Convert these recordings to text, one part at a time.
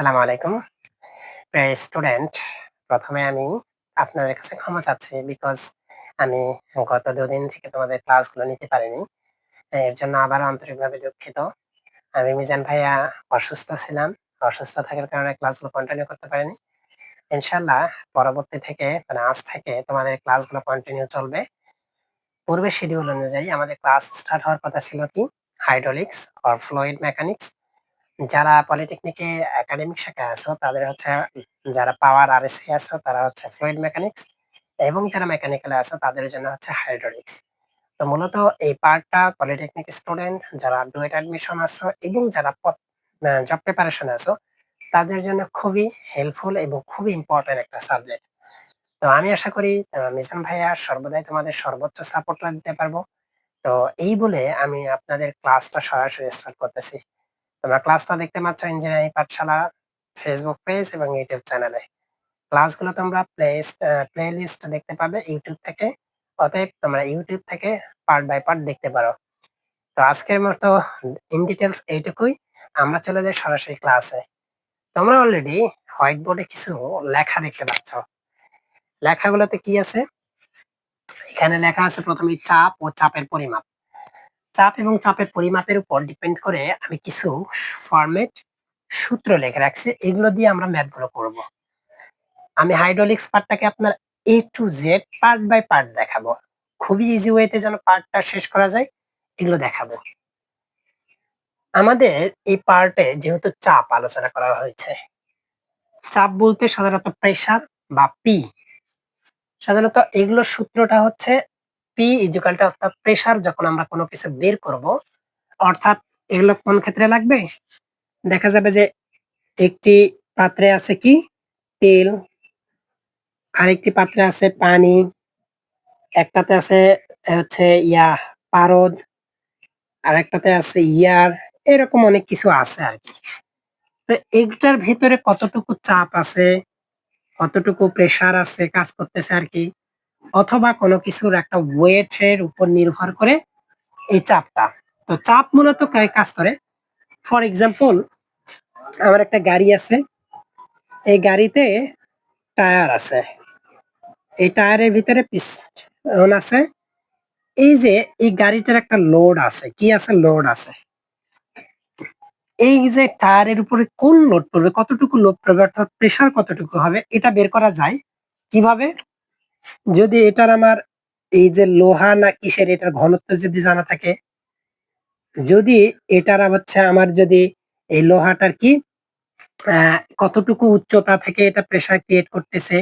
আসসালামু আলাইকুম। প্রিয় স্টুডেন্ট, প্রথমে আমি আপনাদের কাছে ক্ষমা চাচ্ছি বিকজ আমি গত দুদিন থেকে তোমাদের ক্লাসগুলো নিতে পারিনি। এর জন্য আবার আন্তরিকভাবে দুঃখিত। আমি মিজান ভাইয়া অসুস্থ ছিলাম। অসুস্থ থাকার কারণে ক্লাসগুলো কন্টিনিউ করতে পারিনি। ইনশাল্লাহ পরবর্তী থেকে মানে আজ থেকে তোমাদের ক্লাসগুলো কন্টিনিউ চলবে। পূর্বে শিডিউল অনুযায়ী আমাদের ক্লাস স্টার্ট হওয়ার কথা ছিল কি? হাইড্রোলিক্স অর ফ্লুইড মেকানিক্স যারা পলিটেকনিকে একাডেমিক শাখায় আছো তাদের হচ্ছে যারা পাওয়ার আর এস আছো তারা হচ্ছে ফ্লুইড মেকানিক্স এবং যারা মেকানিক্যালে আছো তাদের জন্য হচ্ছে হাইড্রোলিক্স তো মূলত এই পার্টটা পলিটেকনিক স্টুডেন্ট যারা ডুয়েট অ্যাডমিশন আছো এবং যারা জব প্রিপারেশন আছো তাদের জন্য খুবই হেল্পফুল এবং খুবই ইম্পর্টেন্ট একটা সাবজেক্ট তো আমি আশা করি মিজান ভাইয়া সর্বদাই তোমাদের সর্বোচ্চ সাপোর্ট দিতে পারব। তো এই বলে আমি আপনাদের ক্লাসটা সরাসরি স্টার্ট করতেছি। তোমরা ক্লাসটা দেখতে পাচ্ছ ইঞ্জিনিয়ারিং পাঠশালা ফেসবুক পেজ এবং ইউটিউব চ্যানেলে ক্লাসগুলো তোমরা প্লে প্লে লিস্ট দেখতে পাবে ইউটিউব থেকে, অতএব তোমরা ইউটিউব থেকে পার্ট বাই পার্ট দেখতে পারো। তো আজকের মতো ইন ডিটেলস এইটুকুই। আমরা চলে যাই সরাসরি ক্লাসে তোমরা অলরেডি হোয়াইট বোর্ডে কিছু লেখা দেখতে পাচ্ছ। লেখাগুলোতে কি আছে? এখানে লেখা আছে প্রথমে চাপ ও চাপের পরিমাপ। চাপ এবং চাপের পরিমাপের উপর ডিপেন্ড করে আমি কিছু ফরম্যাট সূত্র লিখে রাখছি। এগুলো দিয়ে আমরা ম্যাথগুলো করব। আমি হাইড্রোলিক্স পার্টটাকে আপনার A to Z part by part দেখাবো। খুবই ইজি ওয়েতে যেন পার্টটা শেষ করা যায়, এগুলো দেখাবো। আমাদের এই পার্টে যেহেতু চাপ আলোচনা করা হয়েছে, চাপ বলতে সাধারণত প্রেশার বা পি সাধারণত এগুলোর সূত্রটা হচ্ছে পি ইজুকালটা অর্থাৎ প্রেশার যখন আমরা কোনো কিছু বের করব, অর্থাৎ এগুলো কোন ক্ষেত্রে লাগবে? দেখা যাবে যে একটি পাত্রে আছে কি? তেল, আরেকটি পাত্রে আছে পানি, একটাতে আছে হচ্ছে ইয়া, পারদ, আরেকটাতে আছে ইয়ার, এরকম অনেক কিছু আছে আর কি। তো এটার ভেতরে কতটুকু চাপ আছে, কতটুকু প্রেশার আছে, কাজ করতেছে আর কি অথবা কোনো কিছুর একটা ওয়েটের উপর নির্ভর করে এই চাপটা। তো চাপ মূলত কাজ করে? ফর এক্সাম্পল আমার একটা গাড়ি আছে। এই গাড়িতে টায়ার আছে। এই টায়ারের ভিতরে পিস্টন আছে। এই যে, এই গাড়িটার একটা লোড আছে। কি আছে? লোড আছে। এই যে টায়ারের উপরে কোন লোড পড়বে, কতটুকু লোড পড়বে, অর্থাৎ প্রেশার কতটুকু হবে, এটা বের করা যায়। কীভাবে? যদি এটার আমার এই যে লোহা না কিসের এটার ঘনত্ব যদি জানা থাকে, যদি এটার হচ্ছে আমার যদি এই লোহাটার কি কতটুকু উচ্চতা থেকে এটা প্রেশার ক্রিয়েট করতেছে,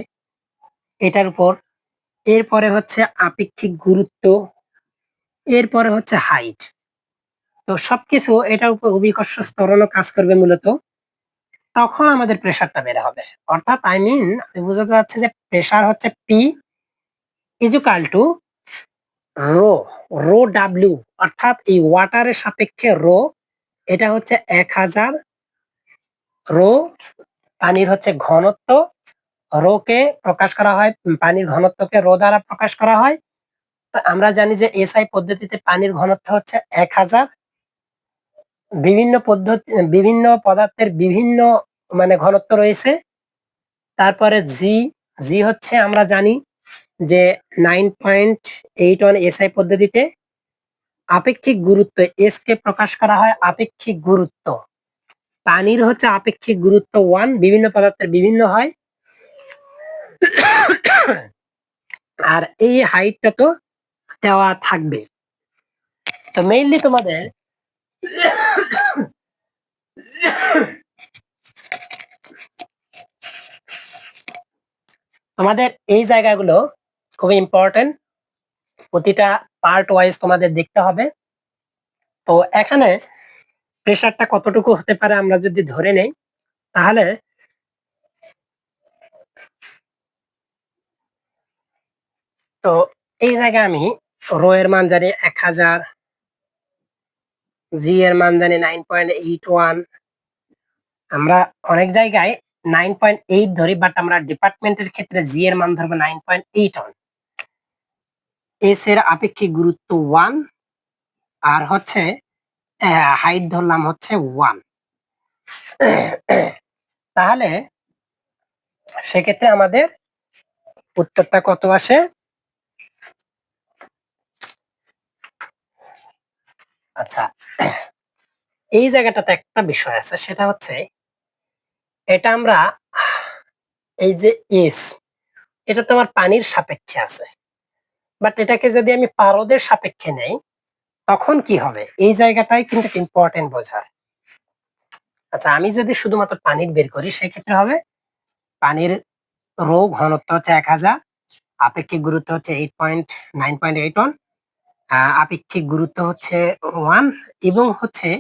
এটার উপর, এরপরে হচ্ছে আপেক্ষিক গুরুত্ব, এরপরে হচ্ছে হাইট তো সবকিছু এটার উপর অভিকর্ষ স্তরণও কাজ করবে মূলত, তখন আমাদের প্রেশারটা বেড়ে হবে। অর্থাৎ আই মিন আমি বোঝাতে যাচ্ছে যে প্রেশার হচ্ছে P equal to rho rho W, অর্থাৎ এই ওয়াটারের সাপেক্ষে রো, এটা হচ্ছে এক হাজার। রো, পানির হচ্ছে ঘনত্ব। রোকে প্রকাশ করা হয় পানির ঘনত্বকে রো দ্বারা প্রকাশ করা হয়। আমরা জানি যে এসআই পদ্ধতিতে পানির ঘনত্ব হচ্ছে এক হাজার। বিভিন্ন পদ্ধতি, বিভিন্ন পদার্থের বিভিন্ন মানে ঘনত্ব রয়েছে। তারপরে জি জি হচ্ছে আমরা জানি যে nine point eight one SI পদ্ধতিতে আপেক্ষিক গুরুত্ব এস কে প্রকাশ করা হয় আপেক্ষিক গুরুত্ব। পানির হচ্ছে আপেক্ষিক গুরুত্ব ওয়ান বিভিন্ন পদার্থের বিভিন্ন হয়। আর এই হাইটটা তো দেওয়া থাকবে। তো মেইনলি তোমাদের তোমাদের এই জায়গাগুলো খুবই ইম্পর্টেন্ট প্রতিটা পার্ট ওয়াইজ তোমাদের দেখতে হবে। তো এখানে প্রেশারটা কতটুকু হতে পারে আমরা যদি ধরে নেই, তাহলে তো এই জায়গায় আমি রো এর মান জানি এক হাজার জি এর মান জানি নাইন পয়েন্ট এইট ওয়ান আমরা অনেক জায়গায় নাইন পয়েন্ট এইট ধরি বাট আমরা ডিপার্টমেন্টের ক্ষেত্রে জি এর মান ধরবো nine point eight one S এর আপেক্ষিক গুরুত্ব ওয়ান আর হচ্ছে হাইট ধরলাম হচ্ছে ওয়ান তাহলে, সেক্ষেত্রে আমাদের উত্তরটা কত আসে? আচ্ছা এই জায়গাটাতে একটা বিষয় আছে, সেটা হচ্ছে, এটা আমরা, এই যে এস এটা তো আমার পানির সাপেক্ষে আছে। বাট এটাকে যদি আমি পারদের সাপেক্ষে নেই, তখন কি হবে? এই জায়গাটাই কিন্তু ইম্পর্টেন্ট বোঝার। আচ্ছা আমি যদি শুধুমাত্র পানির বের করি, সেক্ষেত্রে হবে? পানির রো ঘনত্ব হচ্ছে এক হাজার, আপেক্ষিক গুরুত্ব হচ্ছে eight point nine point eight one আপেক্ষিক গুরুত্ব হচ্ছে ওয়ান এবং হচ্ছে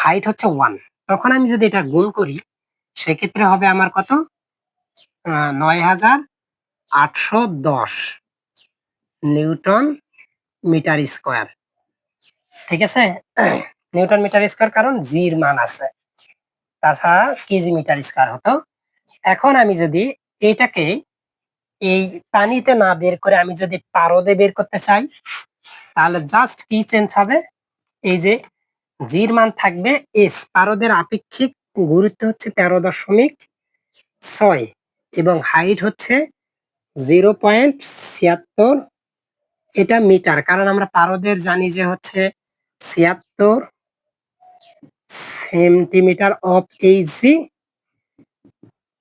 হাইট হচ্ছে ওয়ান তখন আমি যদি এটা গুণ করি, সেক্ষেত্রে হবে আমার কত? নয় হাজার আটশো দশ। Newton metre square. ঠিক আছে? নিউটন মিটার স্কোয়ার কারণ জির মান আছে। তাছাড়া কেজি মিটার স্কোয়ার হতো। এখন আমি যদি এটাকে এই পানিতে না বের করে আমি যদি পারদে বের করতে চাই, তাহলে জাস্ট কি চেঞ্জ হবে? এই যে জির মান থাকবে এস পারদের আপেক্ষিক গুরুত্ব হচ্ছে তেরো দশমিক ছয় এবং হাইট হচ্ছে জিরো পয়েন্ট ছিয়াত্তর এটা মিটার। কারণ আমরা পারদের জানি যে হচ্ছে ছিয়াত্তর centimetre of Hg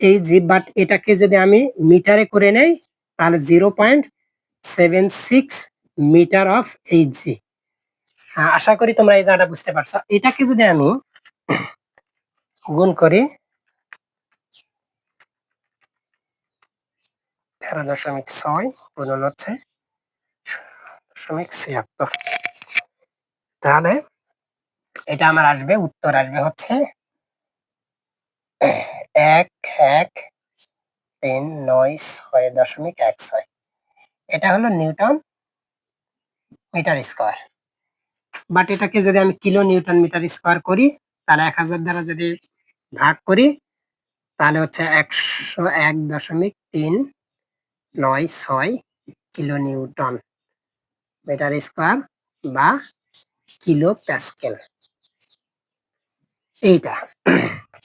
Hg but এটাকে যদি আমি মিটারে করে নেই, তাহলে zero point seven six metre of Hg আশা করি তোমরা এই জায়গাটা বুঝতে পারছ। এটাকে যদি আমি গুণ করি, তেরো দশমিক ছয় গুণন হচ্ছে দশমিক ছিয়াত্তর। তাহলে এটা আমার আসবে, উত্তর আসবে হচ্ছে এক এক, তিন, নয়, ছয় দশমিক এক ছয়। এটা হলো নিউটন মিটার স্কোয়ার। বাট এটাকে যদি আমি কিলো নিউটন মিটার স্কোয়ার করি, তাহলে এক হাজার দ্বারা যদি ভাগ করি, তাহলে হচ্ছে একশো এক দশমিক তিন, নয়, ছয় কিলো নিউটন। মিটার স্কোয়ার বা কিলো প্যাসকেল এইটা।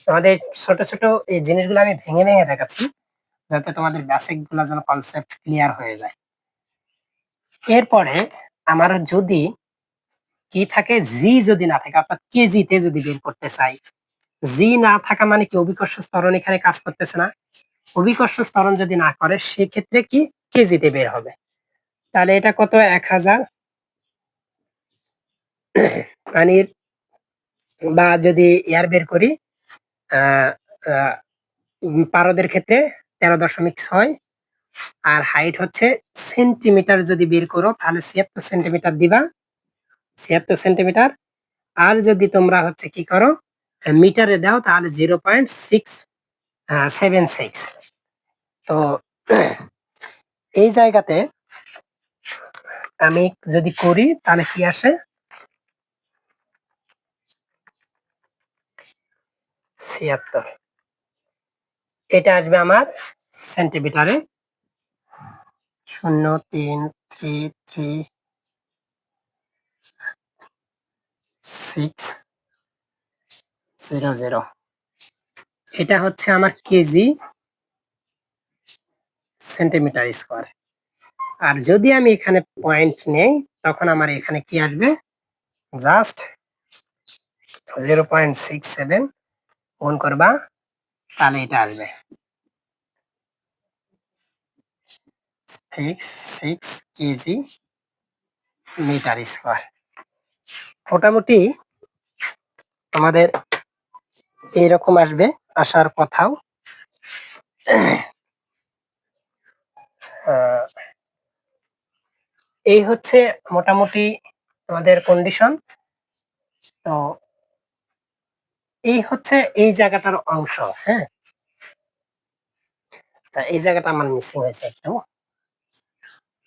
তোমাদের ছোট ছোট এই জিনিসগুলো আমি ভেঙে ভেঙে দেখাচ্ছি, যাতে তোমাদের বেসিকগুলা যেন কনসেপ্ট ক্লিয়ার হয়ে যায়। এরপরে আমার যদি কি থাকে জি যদি না থাকে, অর্থাৎ কেজিতে যদি বের করতে চাই জি না থাকা মানে কি? অভিকর্ষ স্তরণ এখানে কাজ করতেছে না। অভিকর্ষ স্তরণ যদি না করে, সেক্ষেত্রে কি? কেজিতে বের হবে। তাহলে এটা কত? এক হাজার। পানির বা যদি এয়ার বের করি পারদের ক্ষেত্রে তেরো দশমিক ছয়। আর হাইট হচ্ছে সেন্টিমিটার যদি বের করো, তাহলে ছিয়াত্তর সেন্টিমিটার দিবা। ছিয়াত্তর সেন্টিমিটার। আর যদি তোমরা হচ্ছে কি করো, মিটারে দাও, তাহলে zero point six seven six. তো এই জায়গাতে আমি যদি করি, তাহলে কি আসে? ছিয়াত্তর। এটা আসবে আমার সেন্টিমিটারে শূন্য, তিন, three three six zero zero এটা হচ্ছে আমার কেজি সেন্টিমিটার স্কোয়ার আর যদি আমি এখানে পয়েন্ট নেই, তখন আমার এখানে কি আসবে? Just zero point six seven গুণ করবা, তাহলে এটা আসবে। Six six KG metre square মোটামুটি আমাদের এইরকম আসবে, আসার কথাও। এই হচ্ছে মোটামুটি আমাদের কন্ডিশন তো এই হচ্ছে এই জায়গাটার অংশ হ্যাঁ? তা এই জায়গাটা আমার মিসিং হয়েছে একটু।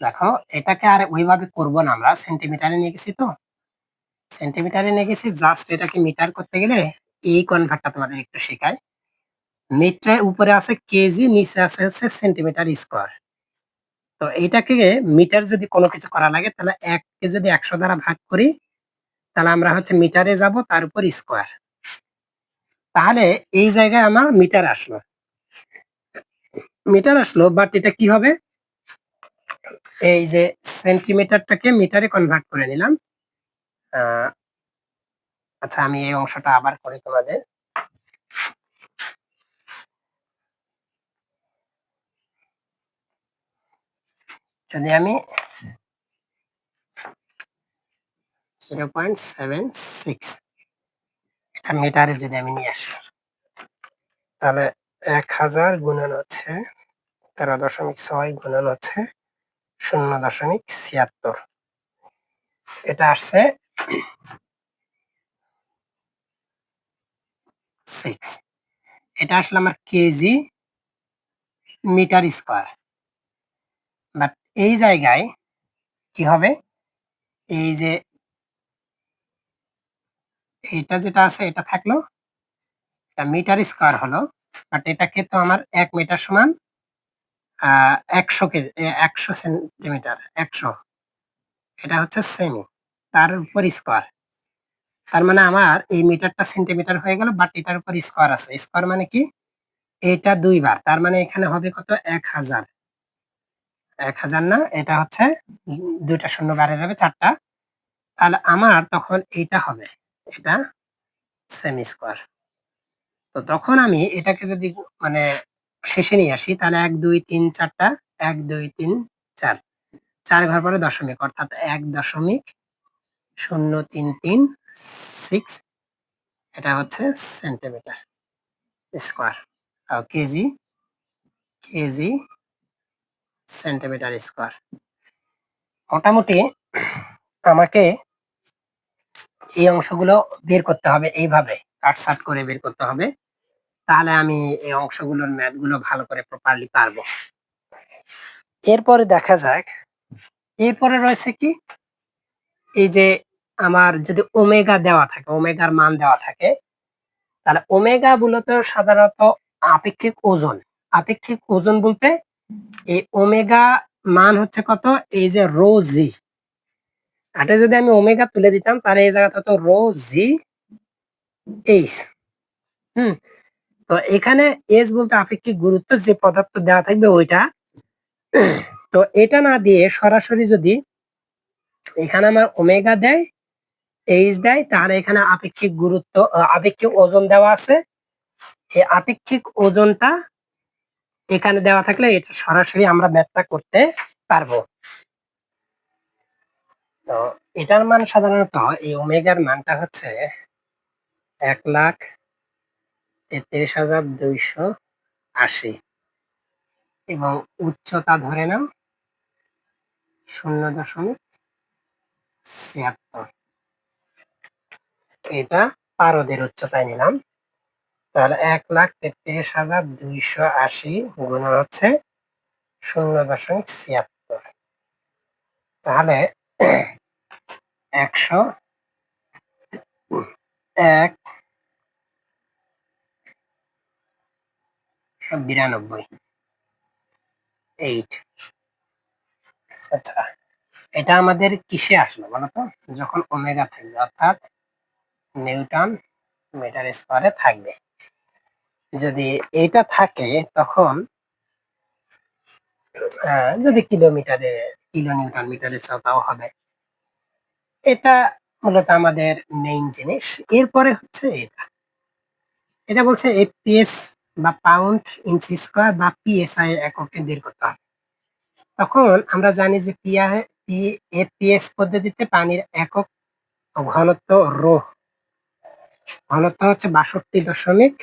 দেখো, এটাকে আর ওইভাবে করব না আমরা। সেন্টিমিটারে নিয়ে গেছি তো। সেন্টিমিটারে নিয়ে গেছি জাস্ট এটাকে মিটার করতে গেলে এই কনভার্টটা তোমাদের একটু শেখায়। মিটার উপরে আছে কেজি, নিচে আছে হচ্ছে সেন্টিমিটার স্কোয়ার তো এইটাকে মিটার যদি কোনো কিছু করা লাগে, তাহলে এককে যদি একশো দ্বারা ভাগ করি, তাহলে আমরা হচ্ছে মিটারে যাব, তার উপর স্কোয়ার। তাহলে এই জায়গায় আমার মিটার আসলো। মিটার আসলো বাট এটা কি হবে? এই যে সেন্টিমিটারটাকে মিটারে কনভার্ট করে নিলাম। আচ্ছা আমি এই অংশটা আবার করি তোমাদের। যদি আমি জিরো পয়েন্ট সেভেন সিক্স এটা মিটারে যদি আমি নিয়ে আসি, তাহলে এক হাজার গুণন হচ্ছে তেরো দশমিক ছয় গুণন হচ্ছে শূন্য দশমিক ছিয়াত্তর। এটা আসছে সিক্স এটা আসলে আমার কেজি মিটার স্কোয়ার বাট এই জায়গায় কি হবে? এই যে এটা যেটা আছে, এটা থাকল এটা মিটার স্কোয়ার হলো, বাট এটাকে তো আমার এক মিটার সমান একশো কেজি একশো সেন্টিমিটার, একশো। এটা হচ্ছে সেমি তার উপর স্কোয়ার। তার মানে আমার এই মিটারটা সেন্টিমিটার হয়ে গেল, বাট এটার উপর স্কোয়ার আছে। স্কোয়ার মানে কি? এটা দুইবার, তার মানে এখানে হবে কত? এক হাজার। এক হাজার না, এটা হচ্ছে দুইটা শূন্য বেড়ে যাবে চারটা। তাহলে আমার তখন এইটা হবে, এটা সেমি স্কোয়ার তো তখন আমি এটাকে যদি মানে শেষে নিয়ে আসি, তাহলে এক, দুই, তিন, চারটা, এক, দুই, তিন, চার। চার ঘর পরে দশমিক, অর্থাৎ এক দশমিক শূন্য তিন তিন সিক্স এটা হচ্ছে centimetre square KG KG centimetre square মোটামুটি আমাকে এই অংশগুলো বের করতে হবে এইভাবে কাটসাট করে বের করতে হবে। তাহলে আমি এই অংশগুলোর ম্যাথগুলো ভালো করে প্রপারলি পারব। এরপরে দেখা যাক, এরপরে রয়েছে কি? এই যে আমার যদি ওমেগা দেওয়া থাকে, ওমেগার মান দেওয়া থাকে, তাহলে ওমেগা মূলত সাধারণত আপেক্ষিক ওজন। আপেক্ষিক ওজন বলতে এই ওমেগা মান হচ্ছে কত? এই যে রো জি। এটা যদি আমি ওমেগা তুলে দিতাম, তাহলে এই জায়গাটা হতো রো জি এইচ। হুম, তো এখানে এস বলতে আপেক্ষিক গুরুত্ব যে পদার্থ দেওয়া থাকবে ওইটা। তো এটা না দিয়ে সরাসরি যদি এখানে আমার ওমেগা দেয়, এইচ দেয়, তাহলে এখানে আপেক্ষিক গুরুত্ব, আপেক্ষিক ওজন দেওয়া আছে। এই আপেক্ষিক ওজনটা এখানে দেওয়া থাকলে এটা সরাসরি আমরা ম্যাথটা করতে পারব। তো এটার মান সাধারণত এই ওমেগার মানটা হচ্ছে এক লাখ তেত্রিশ হাজার দুইশো আশি। এবং উচ্চতা ধরে নাও শূন্য দশমিক ছিয়াত্তর। এটা পারদের উচ্চতায় নিলাম। তাহলে এক লাখ তেত্রিশ হাজার দুইশো আশি গুণ হচ্ছে শূন্য দশমিক ছিয়াত্তর। তাহলে একশো এক বিরানব্বই। এইট আচ্ছা এটা আমাদের কিসে আসলো বলতো যখন ওমেগা থাকবে, অর্থাৎ নিউটন মিটার স্কোয়ারে থাকবে। যদি এটা থাকে, তখন যদি কিলোমিটারে কিলো নিউটন মিটারে চাও, তাও হবে। এটা মূলত আমাদের মেইন জিনিস। এরপরে হচ্ছে এটা। এটা বলছে এফপিএস বা পাউন্ড ইঞ্চি স্কোয়ার বা পিএসআই এককে বের করতে হবে। তখন আমরা জানি যে পিআই পি এফপিএস পদ্ধতিতে পানির একক ঘনত্ব রো। ঘনত্ব হচ্ছে বাষট্টি দশমিক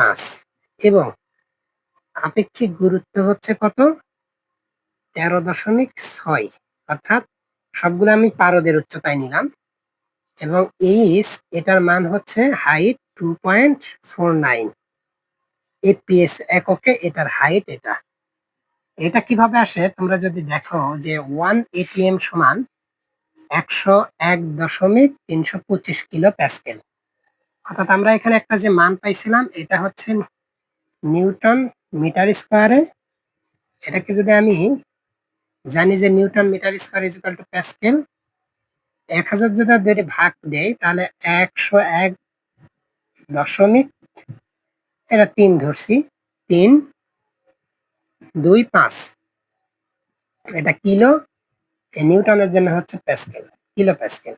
পাঁচ। এবং আপেক্ষিক গুরুত্ব হচ্ছে কত? তেরো দশমিক ছয়। অর্থাৎ সবগুলো আমি পারদের উচ্চতায় নিলাম। এবং এইচ, এটার মান হচ্ছে height two point four nine. APS এককে, এটার হাইট এটা। এটা কীভাবে আসে? তোমরা যদি দেখো যে ওয়ান এটিএম সমান একশো এক দশমিক তিনশো পঁচিশ কিলো প্যাসকেল। অর্থাৎ আমরা এখানে একটা যে মান পাইছিলাম, এটা হচ্ছে নিউটন মিটার স্কোয়ারে। এটাকে যদি আমি জানি যে newton metre square is equal to pascal এক হাজার যদি দুইটি ভাগ দেয় তাহলে একশো এক দশমিক, এটা তিন ধরছি, তিন, দুই, পাঁচ। এটা কিলো নিউটনের জন্য হচ্ছে প্যাসকেল কিলো প্যাসকেল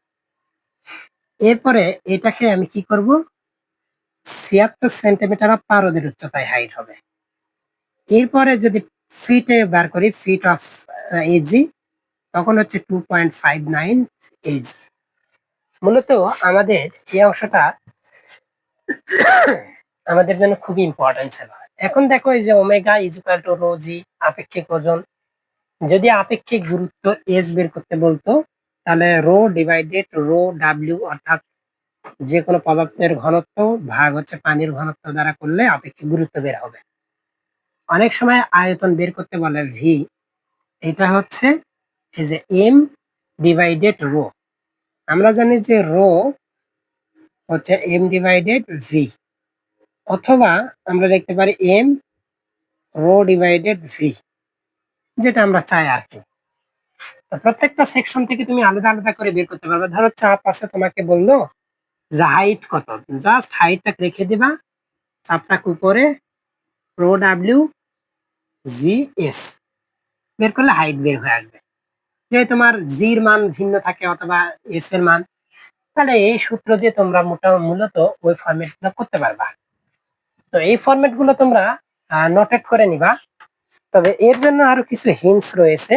এরপরে এটাকে আমি কি করব? ছিয়াত্তর সেন্টিমিটার অফ পারদের উচ্চতায় হাইট হবে। এরপরে যদি ফিটে বার করি ফিট অফ এজি তখন হচ্ছে two point five nine AG মূলত আমাদের এই অংশটা আমাদের জন্য খুবই ইম্পর্টেন্ট ছিল। এখন দেখো এই যে ওমেগা ইজুকাল টু রোজি আপেক্ষিক ওজন। যদি আপেক্ষিক গুরুত্ব এস বের করতে বলতো তাহলে রো ডিভাইডেড রো ডাব্লিউ অর্থাৎ যে কোনো পদার্থের ঘনত্ব ভাগ হচ্ছে পানির ঘনত্ব দ্বারা করলে আপেক্ষিক গুরুত্ব বের হবে। অনেক সময় আয়তন বের করতে বলে ভি এটা হচ্ছে এই যে এম ডিভাইডেড রো। আমরা জানি যে রো হচ্ছে এম ডিভাইডেড ভি অথবা আমরা দেখতে পারি এম রো ডিভাইডেড ভি যেটা আমরা চাই আর কি। প্রত্যেকটা সেকশন থেকে তুমি আলাদা আলাদা করে বের করতে পারবে। ধরো চাপ আছে তোমাকে বলল যে হাইট কত। জাস্ট হাইটটা রেখে দিবা। চাপটাকে উপরে রো ডাব্লিউ জি এস। বের করলে হাইট বের হয়ে আসবে। যে তোমার জির মান ভিন্ন থাকে অথবা এস এর মান, তাহলে এই সূত্র দিয়ে তোমরা মোটা মূলত ওই ফরম্যাটগুলো করতে পারবা। তো এই ফরম্যাটগুলো তোমরা নোটেট করে নিবা। তবে এর জন্য আরও কিছু হিন্স রয়েছে।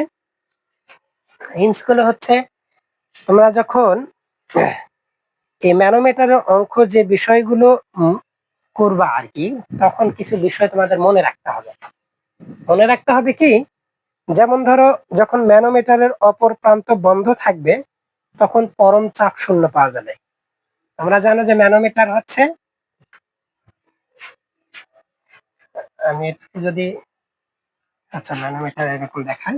হিন্সগুলো হচ্ছে, তোমরা যখন এই ম্যানোমিটারের অঙ্ক যে বিষয়গুলো করবা আর কি, তখন কিছু বিষয় তোমাদের মনে রাখতে হবে। মনে রাখতে হবে কি, যেমন ধরো যখন ম্যানোমিটারের অপর প্রান্ত বন্ধ থাকবে, তখন পরম চাপ শূন্য পাওয়া যাবে। তোমরা জানো যে ম্যানোমিটার হচ্ছে, আমি যদি আচ্ছা ম্যানোমিটার এরকম দেখাই।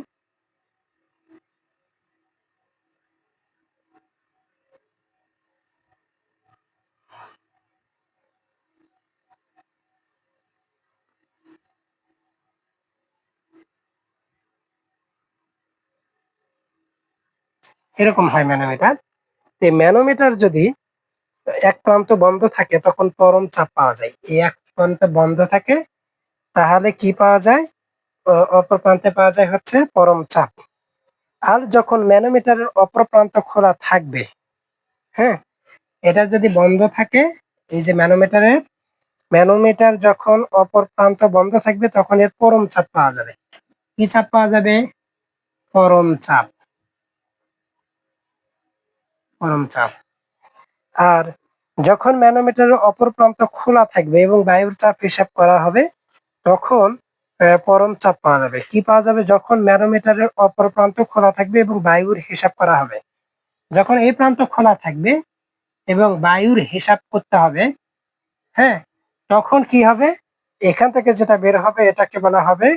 এরকম হয় ম্যানোমিটার। এই ম্যানোমিটার যদি এক প্রান্ত বন্ধ থাকে, তখন পরম চাপ পাওয়া যায়। এই এক প্রান্ত বন্ধ থাকে, তাহলে কি পাওয়া যায়? অপর প্রান্তে পাওয়া যায় হচ্ছে পরম চাপ। আর যখন ম্যানোমিটারের অপর প্রান্ত খোলা থাকবে হ্যাঁ এটা যদি বন্ধ থাকে, এই যে ম্যানোমিটারের, ম্যানোমিটার যখন অপর প্রান্ত বন্ধ থাকবে, তখন এর পরম চাপ পাওয়া যাবে। কি চাপ পাওয়া যাবে? পরম চাপ। পরম চাপ। আর যখন ম্যানোমিটারের অপর প্রান্ত খোলা থাকবে এবং বায়ুর চাপ হিসাব করা হবে, তখন পরম চাপ পাওয়া যাবে। কি পাওয়া যাবে? যখন ম্যানোমিটারের অপর প্রান্ত খোলা থাকবে এবং বায়ুর হিসাব করা হবে। যখন এই প্রান্ত খোলা থাকবে এবং বায়ুর হিসাব করতে হবে হ্যাঁ তখন কি হবে? এখান থেকে যেটা বের হবে, এটাকে বলা হবে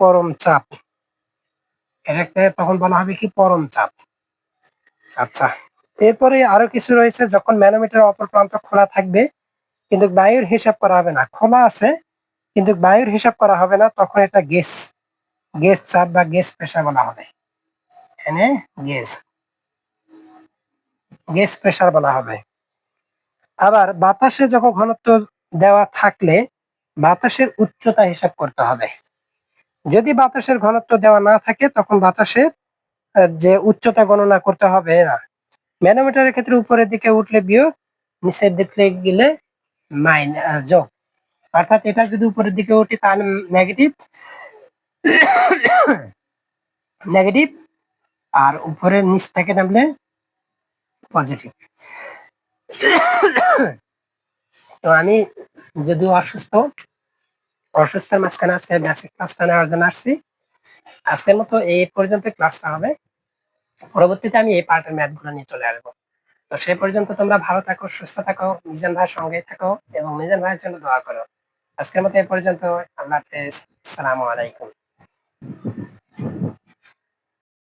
পরম চাপ। এটাকে তখন বলা হবে কি? পরম চাপ। আচ্ছা। এরপরে আরও কিছু রয়েছে যখন ম্যানোমিটার অপর প্রান্ত খোলা থাকবে, কিন্তু বায়ুর হিসাব করা হবে না। খোলা আছে, কিন্তু বায়ুর হিসাব করা হবে না, তখন এটা গ্যাস গ্যাস চাপ বা গ্যাস প্রেসার বলা হবে। এখানে গ্যাস গ্যাস প্রেসার বলা হবে। আবার বাতাসে যখন ঘনত্ব দেওয়া থাকলে বাতাসের উচ্চতা হিসাব করতে হবে। যদি বাতাসের ঘনত্ব দেওয়া না থাকে, তখন বাতাসের যে উচ্চতা গণনা করতে হবে না ম্যানোমিটারের ক্ষেত্রে উপরের দিকে উঠলে বিয়োগ, নিচের দিকে গেলে মাইন যোগ। অর্থাৎ এটা যদি উপরের দিকে উঠে তাহলে নেগেটিভ নেগেটিভ আর উপরের নিচ থেকে নামলে পজিটিভ তো আমি যদিও অসুস্থ, অসুস্থের মাঝখানে আজকে বেসিক ক্লাসটা নেওয়ার জন্য আসছি। আজকের মতো এই পর্যন্ত ক্লাসটা হবে। পরবর্তীতে আমি এই পার্টের ম্যাথগুলো নিয়ে চলে আসব। তো সেই পর্যন্ত তোমরা ভালো থাকো, সুস্থ থাকো, মিজান ভাইয়ের সঙ্গে থাকো এবং মিজান ভাইয়ের জন্য দোয়া করো। আজকের মতো এ পর্যন্ত, আল্লাহ হাফেজ। আসসালামু আলাইকুম।